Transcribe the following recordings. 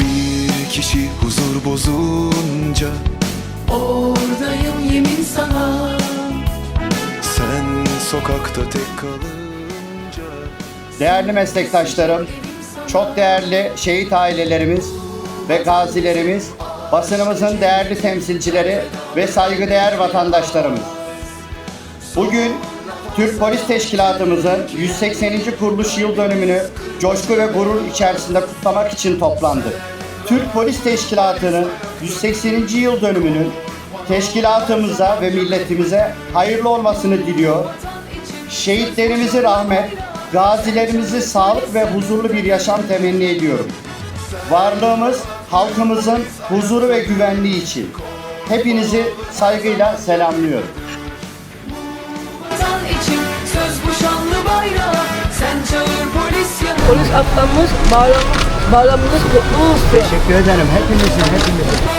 Bir kişi huzur bozunca Oradayım yemin sana. Sen sokakta tek kalınca Değerli meslektaşlarım, çok değerli şehit ailelerimiz ve gazilerimiz, basınımızın değerli temsilcileri ve saygıdeğer vatandaşlarımız. Bugün Türk Polis Teşkilatımızın 180. kuruluş yıl dönümünü coşku ve gurur içerisinde kutlamak için toplandık. Türk Polis Teşkilatı'nın 180. yıl dönümünün teşkilatımıza ve milletimize hayırlı olmasını diliyor. Şehitlerimizi rahmet, gazilerimizi sağlık ve huzurlu bir yaşam temenni ediyorum. Varlığımız halkımızın huzuru ve güvenliği için. Hepinizi saygıyla selamlıyorum. Polis yanına Polis atlamız, bayram, bayramımız kutlu olsun. Teşekkür ederim hepinizin, hepinizin.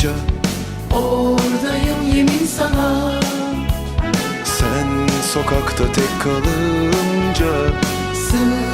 Bozunca Oradayım yemin sana. Sen sokakta tek kalınca Sığ